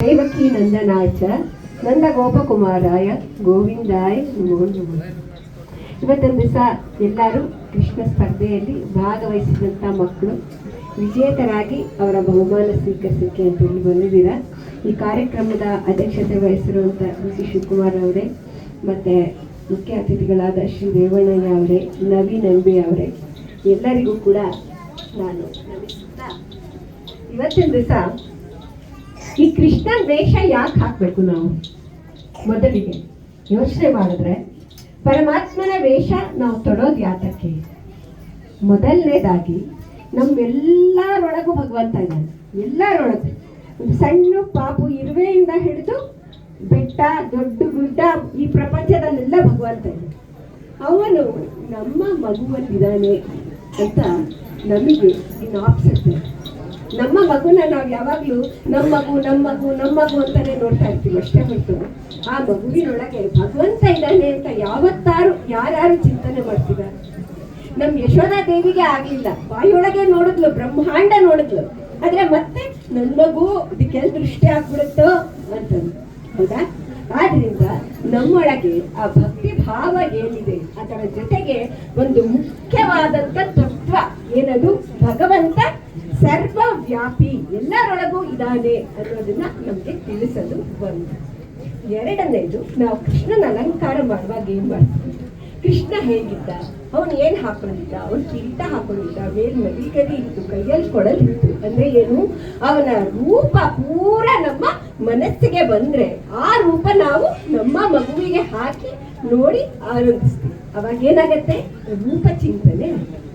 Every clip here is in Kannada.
ದೇವಕಿ ನಂದನಾಯ್ಚ ನಂದ ಗೋಪಕುಮಾರಾಯ ಗೋವಿಂದಾಯ ಇವತ್ತೊಂದು ದಿವಸ ಎಲ್ಲರೂ ಕೃಷ್ಣ ಸ್ಪರ್ಧೆಯಲ್ಲಿ ಭಾಗವಹಿಸಿದಂಥ ಮಕ್ಕಳು, ವಿಜೇತರಾಗಿ ಅವರ ಬಹುಮಾನ ಸ್ವೀಕರಿಸಲಿಕ್ಕೆ ಅಂತ ಹೇಳಿ ಬಂದಿದ್ದೀರಾ. ಈ ಕಾರ್ಯಕ್ರಮದ ಅಧ್ಯಕ್ಷತೆ ವಹಿಸಿರುವಂಥ ಸಿ ಶಿವಕುಮಾರ್ ಅವರೇ, ಮತ್ತು ಮುಖ್ಯ ಅತಿಥಿಗಳಾದ ಶ್ರೀ ರೇವಣ್ಣಯ್ಯ ಅವರೇ, ನವೀನ್ ಅಂಬಿ ಅವರೇ, ಎಲ್ಲರಿಗೂ ಕೂಡ ನಾನು ನಮಿಸುತ್ತಾ, ಇವತ್ತಿನ ದಿವಸ ಈ ಕೃಷ್ಣನ್ ವೇಷ ಯಾಕೆ ಹಾಕ್ಬೇಕು ನಾವು? ಮೊದಲಿಗೆ ಯೋಚನೆ ಮಾಡಿದ್ರೆ, ಪರಮಾತ್ಮನ ವೇಷ ನಾವು ತೊಡೋದು ಯಾತಕ್ಕೆ? ಮೊದಲನೇದಾಗಿ ನಮ್ಮೆಲ್ಲರೊಳಗೂ ಭಗವಂತ ಇದ್ದಾನೆ. ಎಲ್ಲರೊಳಗೂ. ಒಂದು ಸಣ್ಣ ಪಾಪು ಇರುವೆಯಿಂದ ಹಿಡಿದು ಬೆಟ್ಟ, ದೊಡ್ಡ ಗುಡ್ಡ, ಈ ಪ್ರಪಂಚದಲ್ಲೆಲ್ಲ ಭಗವಂತ ಇದೆ ಅವನು ನಮ್ಮ ಮಗುವಲ್ಲಿದ್ದಾನೆ ಅಂತ ನಮಗೆ ಇನ್ನು ಆಪ್ಸತ್ತೆ ನಮ್ಮ ಮಗುನ ನಾವು ಯಾವಾಗಲೂ ನಮ್ಮ ಮಗು ನಮ್ಮ ಮಗು ನಮ್ಮ ಮಗು ಅಂತಾನೆ ನೋಡ್ತಾ ಇರ್ತೀವಿ, ಅಷ್ಟೇ ಹೊರತು. ಆ ಮಗುವಿನೊಳಗೆ ಭಗವಂತ ಇದ್ದಾನೆ ಅಂತ ಯಾವತ್ತಾರು, ಯಾರ್ಯಾರು ಚಿಂತನೆ ಮಾಡ್ತಿದ್ದಾರೆ ನಮ್ ಯಶೋಧ ದೇವಿಗೆ ಆಗ್ಲಿಲ್ಲ. ಬಾಯಿಯೊಳಗೆ ನೋಡಿದ್ಲು, ಬ್ರಹ್ಮಾಂಡ ನೋಡಿದ್ಲು. ಆದ್ರೆ ಮತ್ತೆ ನನ್ ಮಗು ಇದಕ್ಕೆಲ್ಲ ದೃಷ್ಟಿ ಆಗ್ಬಿಡುತ್ತೋ ಅಂತಂದು. ಹೌದಾ? ಆದ್ರಿಂದ ನಮ್ಮೊಳಗೆ ಆ ಭಕ್ತಿ ಭಾವ ಏನಿದೆ, ಅದರ ಜೊತೆಗೆ ಒಂದು ಮುಖ್ಯವಾದಂತ ತತ್ವ. ಏನದು? ಭಗವಂತ ಸರ್ವವ್ಯಾಪಿ. ಎಲ್ಲರೊಳಗೂ ಇದ್ದಾನೆ ಅನ್ನೋದನ್ನ ನಮಗೆ ತಿಳಿಸಲು ಒಂದು ಎರಡನೇದು, ನಾವು ಕೃಷ್ಣನ ಅಲಂಕಾರ ಮಾಡುವಾಗ ಏನ್ ಮಾಡ್ತೀವಿ? ಕೃಷ್ಣ ಹೇಗಿದ್ದ? ಅವನು ಏನ್ ಹಾಕೊಂಡಿದ್ದ? ಅವನು ಕಿರೀಟ ಹಾಕೊಂಡಿದ್ದ? ಮೇಲ್ ನವಿಕರಿ ಇತ್ತು, ಕೈಯಲ್ಲಿ ಕೊಡಲಿತ್ತು ಅಂದ್ರೆ ಏನು? ಅವನ ರೂಪ ಪೂರ ನಮ್ಮ ಮನಸ್ಸಿಗೆ ಬಂದ್ರೆ ಆ ರೂಪ ನಾವು ನಮ್ಮ ಮಗುವಿಗೆ ಹಾಕಿ ನೋಡಿ ಆನಂದಿಸ್ತೀವಿ. ಅವಾಗ ಏನಾಗತ್ತೆ? ರೂಪ ಚಿಂತನೆ ಆಗುತ್ತೆ.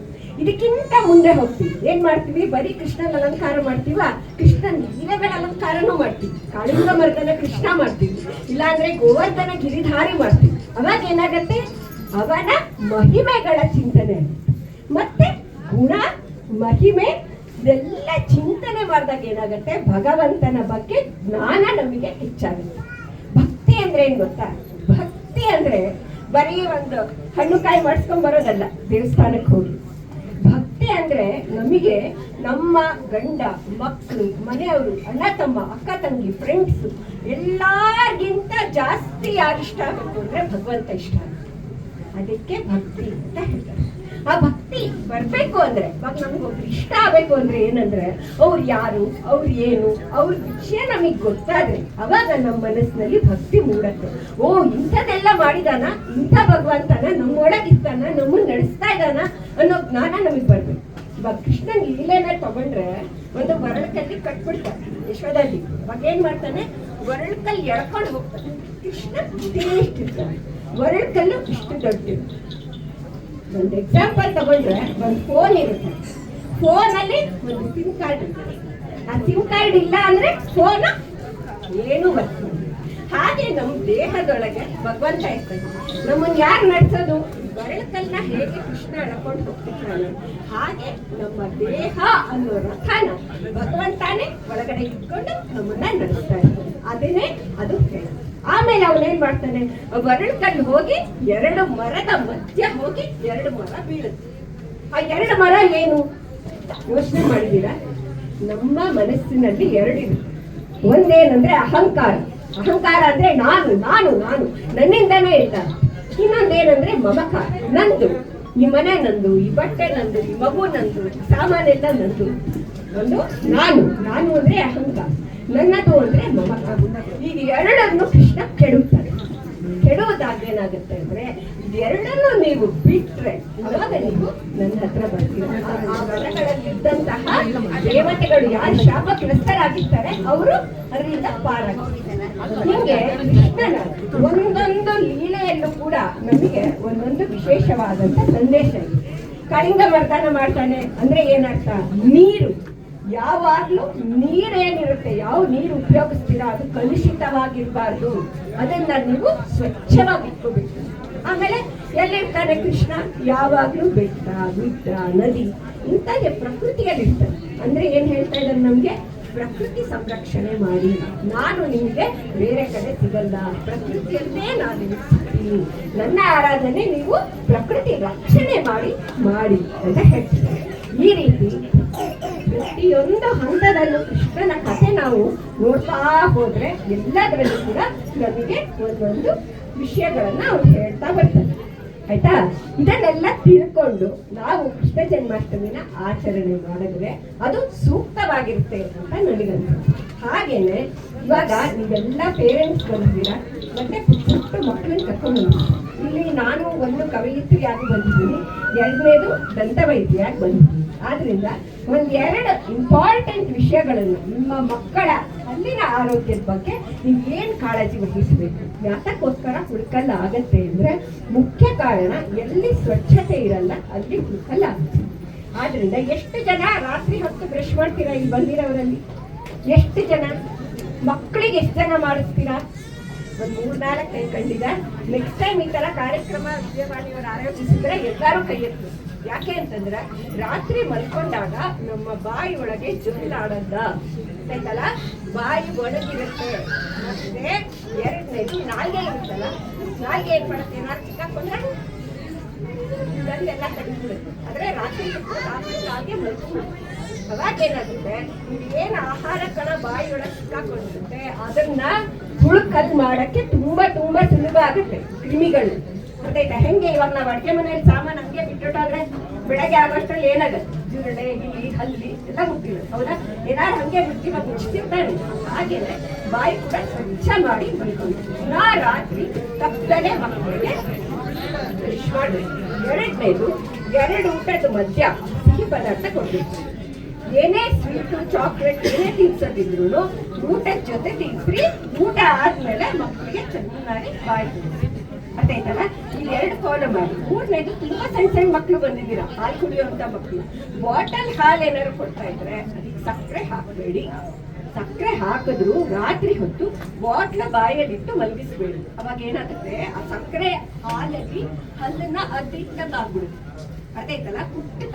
ಇದಕ್ಕಿಂತ ಮುಂದೆ ಹೋಗ್ತೀವಿ. ಏನ್ ಮಾಡ್ತೀವಿ? ಬರೀ ಕೃಷ್ಣನ ಅಲಂಕಾರ ಮಾಡ್ತೀವ? ಕೃಷ್ಣನ್ ಲೀಲೆಗಳ ಅಲಂಕಾರನೂ ಮಾಡ್ತೀವಿ. ಕಾಳಿಂಗ ಮರ್ದನ ಕೃಷ್ಣ ಮಾಡ್ತೀವಿ. ಇಲ್ಲಾಂದ್ರೆ ಗೋವರ್ಧನ ಗಿರಿಧಾರಿ ಮಾಡ್ತೀವಿ. ಅವಾಗ ಏನಾಗತ್ತೆ? ಅವನ ಮಹಿಮೆಗಳ ಚಿಂತನೆ ಮತ್ತೆ ಗುಣ, ಮಹಿಮೆ, ಇದೆಲ್ಲ ಚಿಂತನೆ ಮಾಡಿದಾಗ ಏನಾಗುತ್ತೆ? ಭಗವಂತನ ಬಗ್ಗೆ ಜ್ಞಾನ ನಮಗೆ ಹೆಚ್ಚಾಗುತ್ತೆ. ಭಕ್ತಿ ಅಂದ್ರೆ ಏನ್ ಗೊತ್ತಾ? ಭಕ್ತಿ ಅಂದ್ರೆ ಬರೀ ಒಂದು ಹಣ್ಣು ಕಾಯಿ ಮಾಡಿಸ್ಕೊಂಡ್ ಬರೋದಲ್ಲ, ದೇವಸ್ಥಾನಕ್ಕೆ ಹೋಗಿ. ಭಕ್ತಿ ಅಂದ್ರೆ ನಮಗೆ ನಮ್ಮ ಗಂಡ ಮಕ್ಕಳು ಮನೆಯವರು, ಅಣ್ಣ, ತಮ್ಮ, ಅಕ್ಕ, ತಂಗಿ ಫ್ರೆಂಡ್ಸ್ ಎಲ್ಲಾರ್ಗಿಂತ ಜಾಸ್ತಿ ಯಾರು ಇಷ್ಟ ಆಗಬೇಕು ಅಂದ್ರೆ ಭಗವಂತ ಇಷ್ಟ ಆಗುತ್ತೆ ಅದಕ್ಕೆ ಭಕ್ತಿ ಅಂತ ಹೇಳ್ತಾರೆ. ಆ ಭಕ್ತಿ ಬರ್ಬೇಕು ಅಂದ್ರೆ ಇವಾಗ ನಮ್ಗೆ ಒಬ್ರು ಇಷ್ಟ ಆಗ್ಬೇಕು ಅಂದ್ರೆ ಏನಂದ್ರೆ, ಅವ್ರು ಯಾರು, ಅವ್ರು ಏನು, ಅವ್ರ ವಿಷಯ ನಮಗೆ ಗೊತ್ತಾದ್ರೆ ಅವಾಗ ನಮ್ಮ ಮನಸ್ಸಿನಲ್ಲಿ ಭಕ್ತಿ ಮೂಡತ್ತೆ. ಓ, ಇಂಥದ್ದೆಲ್ಲ ಮಾಡಿದಾನ, ಇಂಥ ಭಗವಂತನ ನಮ್ಮೊಳಗಿರ್ತಾನ ನಮ್ಮನ್ನ ನಡೆಸ್ತಾ ಇದ್ದಾನ ಅನ್ನೋ ಜ್ಞಾನ ನಮಗೆ ಬರಬೇಕು. ಇವಾಗ ಕೃಷ್ಣನ್ ಲೀಲೆನ ತಗೊಂಡ್ರೆ ಒಂದು ವರಳಕಲ್ಲಿ ಕಟ್ಬಿಡ್ತಾರೆ ವಿಶ್ವದಲ್ಲಿ. ಇವಾಗ ಏನ್ ಮಾಡ್ತಾನೆ? ವರಳಕಲ್ಲಿ ಎಳ್ಕೊಂಡು ಹೋಗ್ತಾನೆ. ಕೃಷ್ಣ ಇಷ್ಟ ಇಷ್ಟಿರ್ತಾನೆ ವರಳಕಲ್ಲು ಇಷ್ಟು ದೊಡ್ಡ ಒಂದು ಎಕ್ಸಾಂಪಲ್ ತಗೊಂಡ್ರೆ ಒಂದು ಫೋನ್ ಇರುತ್ತೆ. ಫೋನಲ್ಲಿ ಒಂದು ಸಿಮ್ ಕಾರ್ಡ್ ಇರುತ್ತೆ. ಆ ಸಿಮ್ ಕಾರ್ಡ್ ಇಲ್ಲ ಅಂದ್ರೆ ಫೋನ್ ಏನು ಬರ್ತದೆ ಹಾಗೆ ನಮ್ಮ ದೇಹದೊಳಗೆ ಭಗವಂತ ಇರ್ತದೆ ನಮ್ಮನ್ನ ಯಾರು ನಡೆಸೋದು? ಬರಳಕಲ್ನ ಹೇಗೆ ಕೃಷ್ಣ ನಡ್ಕೊಂಡು ಹೋಗ್ತಿದ್ದಾನೆ ಹಾಗೆ ನಮ್ಮ ದೇಹ ಅನ್ನೋ ರಥನ ಭಗವಂತಾನೆ ಒಳಗಡೆ ಇಟ್ಕೊಂಡು ನಮ್ಮನ್ನ ನಡೆಸ್ತಾ ಇರ್ತಾನೆ. ಅದನ್ನೇ ಅದು ಕೇಳ ಆಮೇಲೆ ಅವನೇನ್ ಮಾಡ್ತಾನೆ? ಕಲ್ಲು ಹೋಗಿ ಎರಡು ಮರದ ಮಧ್ಯ ಹೋಗಿ ಎರಡು ಮರ ಬೀಳುತ್ತೆ. ಆ ಎರಡು ಮರ ಏನು? ಯೋಚನೆ ಮಾಡಿದೀರ ನಮ್ಮ ಮನಸ್ಸಿನಲ್ಲಿ ಎರಡಿದೆ ಒಂದೇನಂದ್ರೆ ಅಹಂಕಾರ. ಅಹಂಕಾರ ಅಂದ್ರೆ ನಾನು ನಾನು ನಾನು. ನನ್ನಿಂದನೇ ಹೇಳ್ತಾರೆ ಇನ್ನೊಂದೇನಂದ್ರೆ ಮಮಕ ನಂದು. ಈ ಮನೆ ನಂದು, ಈ ಬಟ್ಟೆ ನಂದು, ಈ ಮಗು ನಂದು ಸಾಮಾನೆಲ್ಲ ನಂದು. ಒಂದು ನಾನು. ನಾನು ಅಂದ್ರೆ ಅಹಂಕಾರ. ನನ್ನದು ಅಂದ್ರೆ ಮಮಕ ಈಗ ಎರಡನ್ನು ಕೃಷ್ಣ ಕೆಡುತ್ತಾರೆ. ಕೆಡುವುದಾಗೇನಾಗುತ್ತೆ ಅಂದ್ರೆ ಎರಡನ್ನು ನೀವು ಬಿಟ್ರೆ ಅವಾಗ ನೀವು ನನ್ನ ಹತ್ರ ಬರ್ತೀರ? ಆ ಮನಗಳಲ್ಲಿದ್ದಂತಹ ದೇವತೆಗಳು ಯಾರು? ಶಾಪಗ್ರಸ್ತರಾಗಿರ್ತಾರೆ ಅವರು ಅದರಿಂದ ಪಾರಾಗ್ತಾರೆ ಹೀಗೆ ಕೃಷ್ಣನ ಒಂದೊಂದು ಲೀಲೆಯಲ್ಲೂ ಕೂಡ ನಮಗೆ ಒಂದೊಂದು ವಿಶೇಷವಾದಂತ ಸಂದೇಶ ಇದೆ ಕಳಿಂಗ ಮರ್ದಾನ ಮಾಡ್ತಾನೆ. ಅಂದ್ರೆ ಏನರ್ಥ? ನೀರು. ಯಾವಾಗ್ಲೂ ನೀರೇನಿರುತ್ತೆ, ಯಾವ ನೀರು ಉಪಯೋಗಿಸ್ತೀರಾ, ಅದು ಕಲುಷಿತವಾಗಿರ್ಬಾರ್ದು. ಅದನ್ನ ನೀವು ಸ್ವಚ್ಛವಾಗಿ ಇಟ್ಕೋಬೇಕು. ಆಮೇಲೆ ಎಲ್ಲಿರ್ತಾನೆ ಕೃಷ್ಣ? ಯಾವಾಗ್ಲೂ ಬೆಟ್ಟ, ಗುಡ್ಡ, ನದಿ ಇಂಥ ಪ್ರಕೃತಿಯಲ್ಲಿ ಇರ್ತಾನೆ ಅಂದ್ರೆ ಏನ್ ಹೇಳ್ತಾ ಇದ್ದಾರೆ ನಮ್ಗೆ? ಪ್ರಕೃತಿ ಸಂರಕ್ಷಣೆ ಮಾಡಿ. ನಾನು ನಿಮಗೆ ಬೇರೆ ಕಡೆ ಸಿಗಲ್ಲ. ಪ್ರಕೃತಿಯನ್ನೇ ನಾನು ಇರ್ತೀನಿ ನನ್ನ ಆರಾಧನೆ ನೀವು ಪ್ರಕೃತಿ ರಕ್ಷಣೆ ಮಾಡಿ ಮಾಡಿ ಅಂತ ಹೇಳ್ತಾರೆ ಈ ರೀತಿ ಪ್ರತಿ ಪ್ರತಿಯೊಂದು ಹಂತದಲ್ಲೂ ಕೃಷ್ಣನ ಕಥೆ ನಾವು ನೋಡ್ತಾ ಹೋದ್ರೆ ಎಲ್ಲದರಲ್ಲೂ ಕೂಡ ನಮಗೆ ಒಂದೊಂದು ವಿಷಯಗಳನ್ನ ಅವ್ರು ಹೇಳ್ತಾ ಬರ್ತಾರೆ. ಆಯ್ತಾ? ಇದನ್ನೆಲ್ಲ ತಿಳ್ಕೊಂಡು ನಾವು ಕೃಷ್ಣ ಜನ್ಮಾಷ್ಟಮಿನ ಆಚರಣೆ ಮಾಡಿದ್ರೆ ಅದು ಸೂಕ್ತವಾಗಿರುತ್ತೆ ಅಂತ ನನಗನ್ಸುತ್ತೆ. ಹಾಗೇನೆ ಇವಾಗ ನೀವೆಲ್ಲ ಪೇರೆಂಟ್ಸ್ ಬಂದಿದ್ದೀರಾ, ಮತ್ತೆ ಪುಟ್ಟ ಮಕ್ಕಳನ್ನ ಕರ್ಕೊಂಡು. ಇಲ್ಲಿ ನಾನು ಒಂದು ಕವಯಿತ್ರಿಯಾಗಿ ಬಂದಿದ್ದೀನಿ. ಎರಡನೇದು ದಂತವೈದ್ಯಾಗಿ ಬಂದಿದ್ದೀನಿ. ಆದ್ರಿಂದ ಒಂದ್ ಎರಡು ಇಂಪಾರ್ಟೆಂಟ್ ವಿಷಯಗಳನ್ನು ನಿಮ್ಮ ಮಕ್ಕಳ ಅಲ್ಲಿನ ಆರೋಗ್ಯದ ಬಗ್ಗೆ ನೀವು ಏನು ಕಾಳಜಿ ವಹಿಸಬೇಕು? ಯಾತಕ್ಕೋಸ್ಕರ ಹುಡುಕಲ್ಲ ಆಗತ್ತೆ ಅಂದ್ರೆ ಮುಖ್ಯ ಕಾರಣ ಎಲ್ಲಿ ಸ್ವಚ್ಛತೆ ಇರಲ್ಲ ಅಲ್ಲಿ ಹುಡುಕಲ್ಲ ಆಗುತ್ತೆ ಆದ್ರಿಂದ ಎಷ್ಟು ಜನ ರಾತ್ರಿ ಹೊತ್ತು ಬ್ರಷ್ ಮಾಡ್ತೀರಾ ಇಲ್ಲಿ ಬಂದಿರೋರಲ್ಲಿ? ಎಷ್ಟು ಜನ? ಮಕ್ಕಳಿಗೆ ಎಷ್ಟು ಜನ ಮಾಡಿಸ್ತೀರಾ? ಮೂರು ನಾಲ್ಕು ಕೈ ಕಂಡಿದ? ನೆಕ್ಸ್ಟ್ ಟೈಮ್ ಈ ತರ ಕಾರ್ಯಕ್ರಮ ವಿಜಯವಾಣಿಯವರು ಆಯೋಜಿಸಿದ್ರೆ ಎಲ್ಲರೂ ಕೈ ಎತ್ತು. ಯಾಕೆ ಅಂತಂದ್ರೆ ರಾತ್ರಿ ಮಲ್ಕೊಂಡಾಗ ನಮ್ಮ ಬಾಯಿ ಒಳಗೆ ಜೊಲ್ಲಾಡಲ್ಲ ಆಯ್ತಲ್ಲ? ಬಾಯಿ ಒಣಗಿರುತ್ತೆ. ಮತ್ತೆ ಎರಡನೇದು ನಾಲ್ಗೆ ಇರುತ್ತಲ್ಲ? ನಾಲ್ಗೆ ಏನ್ ಮಾಡುತ್ತೆ? ಏನಾದ್ರು ಚಿಕ್ಕಾಕೊಂಡ್ರೆ? ಗಂಡೆಲ್ಲ ತೆಗೆದ್ಬಿಡುತ್ತೆ ಆದ್ರೆ ರಾತ್ರಿ ರಾತ್ರಿ ನಾಲ್ಗೆ ಮಲ್ಕೊಂಡ್ಬಿಡುತ್ತೆ. ಅವಾಗ ಏನಾಗುತ್ತೆ? ಏನು ಆಹಾರ ಕಣ ಬಾಯಿ ಒಳಗೆ ಸಿಕ್ಕಾಕೊಂಡಿರುತ್ತೆ ಅದನ್ನ ಹುಳುಕಲ್ ಮಾಡಕ್ಕೆ ತುಂಬಾ ತುಂಬಾ ಸುಲಭ ಆಗುತ್ತೆ ಕ್ರಿಮಿಗಳು. ಗೊತ್ತಾಯ್ತಾ ಹೆಂಗೆ ಇವಾಗ ನಾವು ಅಡುಗೆ ಮನೆಯಲ್ಲಿ ಸಾಮಾನು ಹಂಗೆ ಬಿಟ್ಟುಟ್ಟಾದ್ರೆ ಬೆಳಗ್ಗೆ ಆಗೋಷ್ಟ್ರಲ್ಲಿ ಏನಾಗುತ್ತೆ ಜುರಳೆ ಇಲ್ಲಿ ಹಲ್ಲಿ ಎಲ್ಲ ಮುಟ್ಟಿರುತ್ತೆ ಹೌದಾ? ಏನಾದ್ರು ಹಂಗೆ ಮುಟ್ಟಿ ಮತ್ತೆ ಮುಚ್ಚಿರ್ತಾನೆ ಹಾಗೇನೆ ಬಾಯಿ ಕೂಡ ಸ್ವಚ್ಛ ಮಾಡಿ ಮಲ್ಕೊಂಡು ನಾ ರಾತ್ರಿ ತಪ್ಪದೆ ಮಕ್ಕಳಿಗೆ ಫ್ರೆಶ್ ಮಾಡಬೇಕು. ಎರಡನೇದು, ಎರಡು ಊಟದ ಮಧ್ಯ ಸಿಹಿ ಪದಾರ್ಥ ಕೊಡಬೇಕು. ಏನೇ ಸ್ವೀಟು ಚಾಕ್ಲೇಟ್ ಏನೇ ತಿನ್ಸೋದಿದ್ರು ಊಟದ ಜೊತೆ ತಿನ್ಸ್ರಿ. ಊಟ ಆದ್ಮೇಲೆ ಮಕ್ಕಳಿಗೆ ಚೆನ್ನಾಗಿ ಬಾಯಿ ತಿನ್ನಿಸಿ ಅರ್ಥಾಯ್ತಲ್ಲ ಇಲ್ಲಿ ಎರಡು ಕಾಲಮ್ ಮಾಡಿ ಮೂರನೇದು ತುಂಬಾ ಸಣ್ಣ ಸಣ್ಣ ಮಕ್ಕಳು ಬಂದಿದ್ದೀರಾ. ಹಾಲು ಕುಡಿಯುವಂತ ಮಕ್ಕಳು ಬಾಟಲ್ ಹಾಲು ಏನಾದ್ರು ಕೊಡ್ತಾ ಇದ್ರೆ ಸಕ್ಕರೆ ಹಾಕಬೇಡಿ. ಸಕ್ಕರೆ ಹಾಕಿದ್ರು ರಾತ್ರಿ ಹೊತ್ತು ಬಾಟ್ಲ ಬಾಯಲ್ಲಿಟ್ಟು ಮಲಗಿಸ್ಬೇಡಿ. ಅವಾಗ ಏನಾಗುತ್ತೆ? ಆ ಸಕ್ಕರೆ ಹಾಲಲ್ಲಿ ಹಲ್ಲನ್ನ ಅದ್ರಿಟ್ಟಂಗಾಗ್ಬಿಡುತ್ತೆ ಅರ್ಥ ಆಯ್ತಲ್ಲ?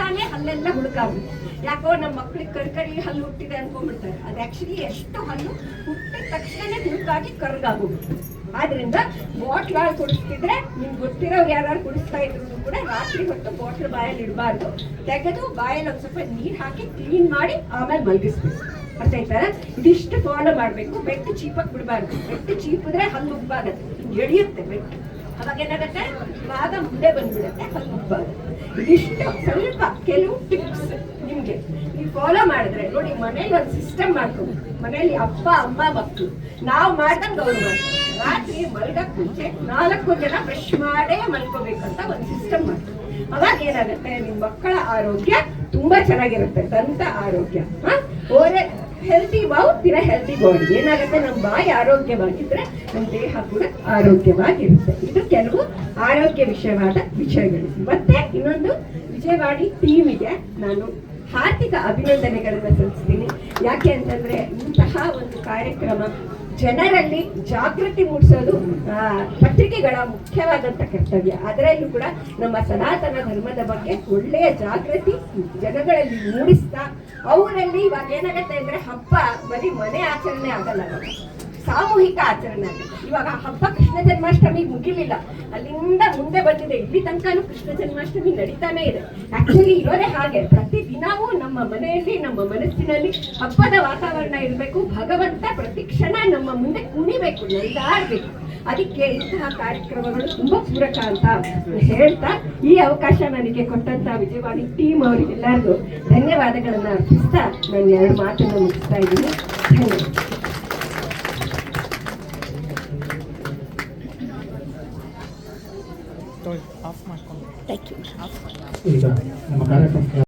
ತಾನೇ ಹಲ್ಲೆಲ್ಲ ಹುಡುಕಾಗ್ಬಿಡುತ್ತೆ. ಯಾಕೋ ನಮ್ಮ ಮಕ್ಳಿಗೆ ಕರ್ಕರಿ ಹಲ್ಲು ಹುಟ್ಟಿದೆ ಅನ್ಕೊಂಡ್ಬಿಡ್ತಾರೆ. ಅದು ಆಕ್ಚುಲಿ ಎಷ್ಟು ಹಲ್ಲು ಹುಟ್ಟಿದ ತಕ್ಷಣ ಹುಡುಕಾಗಿ ಕರ್ಗಾಗೋಗುತ್ತೆ ಆದ್ರಿಂದ ಬಾಟ್ಲ್ ಹಾಲು ಕುಡಿಸ್ತಿದ್ರೆ ನಿಮ್ಗೆ ಗೊತ್ತಿರೋರು ಯಾರು ಕುಡಿಸ್ತಾ ಇದ್ರು ಕೂಡ ರಾತ್ರಿ ಹೊತ್ತು ಬಾಟ್ಲ್ ಬಾಯಲ್ಲಿ ಇಡಬಾರ್ದು. ತೆಗೆದು ಬಾಯಲ್ಲಿ ಒಂದು ಸ್ವಲ್ಪ ನೀರು ಹಾಕಿ ಕ್ಲೀನ್ ಮಾಡಿ ಆಮೇಲೆ ಮಲಗಿಸ್ಬೇಕು. ಅರ್ಥ ಆಯ್ತಾ? ಇದಿಷ್ಟು ಫಾಲೋ ಮಾಡಬೇಕು. ಬೆಟ್ಟು ಚೀಪಕ್ಕೆ ಬಿಡಬಾರ್ದು. ಬೆಟ್ಟು ಚೀಪಿದ್ರೆ ಹಲ್ಲು ಉಬ್ಬಾಗತ್ತೆ ಎಳಿಯುತ್ತೆ ಬೆಟ್ಟು ಅವಾಗ ಏನಾಗುತ್ತೆ? ಭಾಗ ಮುಂದೆ ಬಂದ್ಬಿಡುತ್ತೆ. ಹಲ್ಲು ಉಬ್ಬಾಗುತ್ತೆ ಇದಿಷ್ಟು ಸ್ವಲ್ಪ ಕೆಲವು ಟಿಪ್ಸ್ ನಿಮ್ಗೆ. ಫಾಲೋ ಮಾಡಿದ್ರೆ, ನೋಡಿ ಮನೇಲಿ ಒಂದು ಸಿಸ್ಟಮ್ ಮಾಡ್ಕೊಂಡು ಮನೇಲಿ ಅಪ್ಪ, ಅಮ್ಮ ಮಕ್ಕಳು ನಾವು ಮಾಡ್ದಂಗೆ ಅವ್ರು ರಾತ್ರಿ ಮಲ್ಗಕ್ ಮುಂಚೆ ನಾಲ್ಕು ಜನ ಬ್ರಷ್ ಮಾಡೇ ಮಲ್ಕೋಬೇಕಂತ ಒಂದು ಸಿಸ್ಟಮ್ ಮಾಡ್ತಾರೆ. ಅವಾಗ ಏನಾಗುತ್ತೆ? ನಿಮ್ಮ ಮಕ್ಕಳ ಆರೋಗ್ಯ ತುಂಬಾ ಚೆನ್ನಾಗಿರುತ್ತೆ. ದಂತ ಆರೋಗ್ಯ ಓರೆ ಹೆಲ್ತಿ ಮೌತ್ ಇರ ಹೆಲ್ತಿ ಬಾಡಿ ಏನಾಗುತ್ತೆ? ನಮ್ಮ ಬಾಯಿ ಆರೋಗ್ಯವಾಗಿದ್ರೆ ನಮ್ಮ ದೇಹ ಕೂಡ ಆರೋಗ್ಯವಾಗಿರುತ್ತೆ. ಇದು ಕೆಲವು ಆರೋಗ್ಯ ವಿಷಯವಾದ ವಿಷಯಗಳು. ಮತ್ತೆ ಇನ್ನೊಂದು ವಿಜಯವಾಡಿ ಟೀಮಿಗೆ ನಾನು ಹಾರ್ದಿಕ ಅಭಿನಂದನೆಗಳನ್ನು ಸಲ್ಲಿಸ್ತೀನಿ. ಯಾಕೆ ಅಂತಂದ್ರೆ ಇಂತಹ ಒಂದು ಕಾರ್ಯಕ್ರಮ ಜನರಲ್ಲಿ ಜಾಗೃತಿ ಮೂಡಿಸೋದು ಪತ್ರಿಕೆಗಳ ಮುಖ್ಯವಾದಂಥ ಕರ್ತವ್ಯ. ಅದರಲ್ಲೂ ಕೂಡ ನಮ್ಮ ಸನಾತನ ಧರ್ಮದ ಬಗ್ಗೆ ಒಳ್ಳೆಯ ಜಾಗೃತಿ ಜನಗಳಲ್ಲಿ ಮೂಡಿಸ್ತಾ, ಅವರಲ್ಲಿ ಇವಾಗ ಏನಾಗುತ್ತೆ ಅಂದ್ರೆ ಹಬ್ಬ, ಬರೀ ಮನೆ ಆಚರಣೆ ಆಗಲ್ಲ ಸಾಮೂಹಿಕ ಆಚರಣೆ ಆಗುತ್ತೆ ಇವಾಗ ಹಬ್ಬ ಕೃಷ್ಣ ಜನ್ಮಾಷ್ಟಮಿ ಮುಗಿಲಿಲ್ಲ. ಅಲ್ಲಿಂದ ಮುಂದೆ ಬಂದಿದೆ. ಇಲ್ಲಿ ತನಕನೂ ಕೃಷ್ಣ ಜನ್ಮಾಷ್ಟಮಿ ನಡೀತಾನೆ ಇದೆ. ಆಕ್ಚುಲಿ ಇರೋದೇ ಹಾಗೆ. ಪ್ರತಿ ದಿನವೂ ನಮ್ಮ ಮನೆಯಲ್ಲಿ, ನಮ್ಮ ಮನಸ್ಸಿನಲ್ಲಿ ಹಬ್ಬದ ವಾತಾವರಣ ಇರಬೇಕು. ಭಗವಂತ ಪ್ರತಿ ಕ್ಷಣ ನಮ್ಮ ಮುಂದೆ ಕುಣಿಬೇಕು ನಲಿದಾಡ್ಬೇಕು ಅದಕ್ಕೆ ಇಂತಹ ಕಾರ್ಯಕ್ರಮಗಳು ತುಂಬಾ ಪೂರಕ ಅಂತ ಹೇಳ್ತಾ ಈ ಅವಕಾಶ ನನಗೆ ಕೊಟ್ಟಂತ ವಿಜಯವಾಣಿ ಟೀಮ್ ಅವರಿಗೆಲ್ಲರಿಗೂ ಧನ್ಯವಾದಗಳನ್ನು ಅರ್ಪಿಸ್ತಾ ನಾನು ಎರಡು ಮಾತನ್ನು ಮುಗಿಸ್ತಾ ಇದ್ದೀನಿ. ಧನ್ಯವಾದ. Thank you